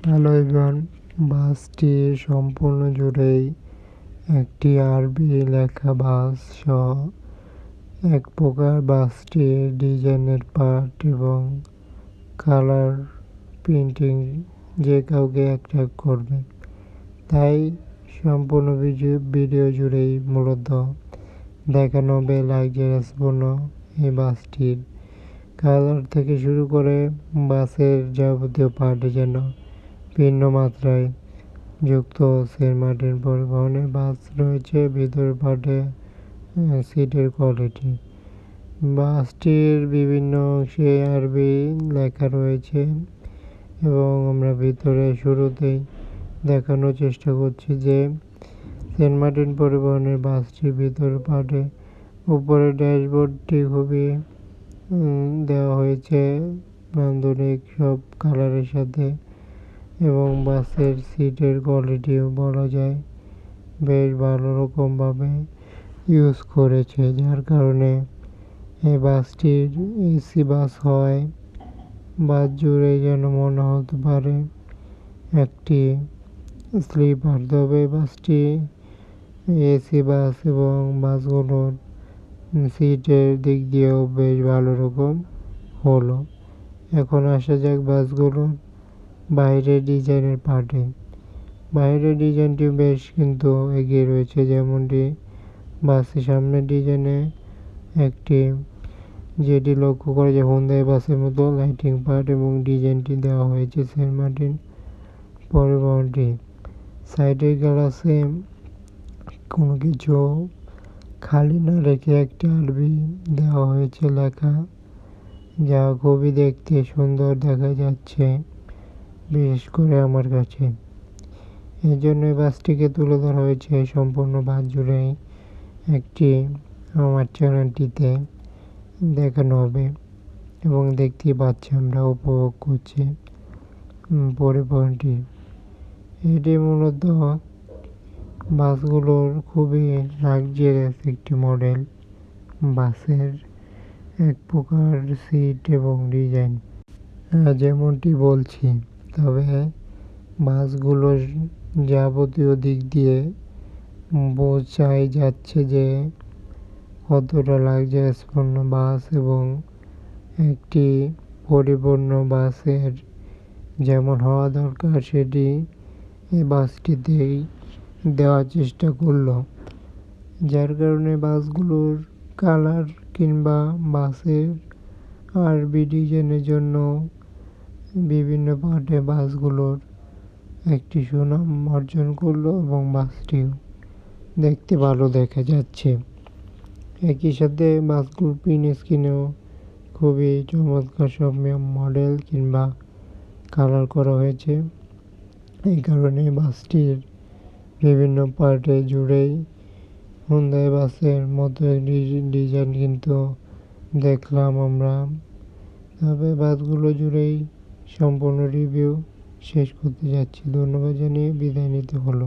Hello everyone বাসটি সম্পূর্ণ জুড়েই একটি আরবি লেখা বাস সহ এক প্রকার বাসটির ডিজাইনের পার্ট এবং কালার প্রিন্টিং যে কাউকে অ্যাট্রাক্ট করবে। তাই সম্পূর্ণ ভিডিও জুড়েই মূলত দেখানো হবে লাক্সারিয়াসপূর্ণ এই বাসটির কালার থেকে শুরু করে বাসের যাবতীয় পার্ট যেন ভিন্ন মাত্রায় যুক্ত সেন্ট মার্টিন পরিবহনের বাস রয়েছে। ভিতর পার্টে সিটের কোয়ালিটি বাসটির বিভিন্ন অংশে আরবি লেখা রয়েছে এবং আমরা ভিতরে শুরুতেই দেখানোর চেষ্টা করছি যে সেন্ট মার্টিন পরিবহনের বাসটির ভিতর পার্টে উপরে ড্যাশবোর্ডটি খুবই দেওয়া হয়েছে। নান্দনিক সব কালারের সাথে এবং বাসের সিটের কোয়ালিটিও বলা যায় বেশ ভালো রকমভাবে ইউজ করেছে, যার কারণে এই বাসটির এসি বাস হয় বাস জুড়ে যেন মনে হতে পারে একটি স্লিপার। তবে বাসটি এসি বাস এবং বাসগুলোর সিটের দিক দিয়েও বেশ ভালো রকম হলো। এখন আসা যাক বাসগুলোর বাইরের ডিজাইনের পার্টে। বাইরের ডিজাইনটি বেশ কিন্তু এগিয়ে রয়েছে, যেমনটি বাসের সামনের ডিজাইনে একটি যেটি লক্ষ্য করে যে হুন্দাই বাসের মতো লাইটিং পার্ট এবং ডিজাইনটি দেওয়া হয়েছে সেন্ট মার্টিন পরিবহনটি। সাইডের গ্লাসে কোনো কিছু খালি না রেখে একটি আরবি দেওয়া হয়েছে লেখা, যা খুবই দেখতে সুন্দর দেখা যাচ্ছে। বিশেষ করে আমার কাছে। এই জন্য বাসটিকে তুলে ধরা হয়েছে সম্পূর্ণ বাস জুড়েই একটি আমার চ্যানেলটিতে দেখানো হবে এবং দেখতেই পাচ্ছি আমরা উপভোগ করছি পরিবহনটি। এটি মূলত বাসগুলোর খুবই লাক্সারিয়াস একটি মডেল বাসের এক প্রকার সিট এবং ডিজাইন যেমনটি বলছি তবে বাসগুলোর যাবতীয় দিক দিয়ে বোঝাই যাচ্ছে যে কতটা লাগছে লাক্সারিয়াসপূর্ণ বাস এবং একটি পরিপূর্ণ বাসের যেমন হওয়া দরকার সেটি এই বাসটিতেই দেওয়ার চেষ্টা করল। যার কারণে বাসগুলোর কালার কিংবা বাসের আরবি ডিজাইনের জন্য বিভিন্ন পার্টে বাসগুলোর একটি সুনাম অর্জন করল এবং বাসটিও দেখতে ভালো দেখা যাচ্ছে। একই সাথে বাসগুলোর প্রিন্ট স্ক্রিনেও খুবই চমৎকার সব মডেল কিংবা কালার করা হয়েছে। এই কারণে বাসটির বিভিন্ন পার্টে জুড়েই হুন্দাই বাসের মতো ডিজাইন কিন্তু দেখলাম আমরা। তবে বাসগুলো জুড়েই সম্পূর্ণ রিভিউ শেষ করতে যাচ্ছি। ধন্যবাদ জানিয়ে বিদায় নিতে হলো।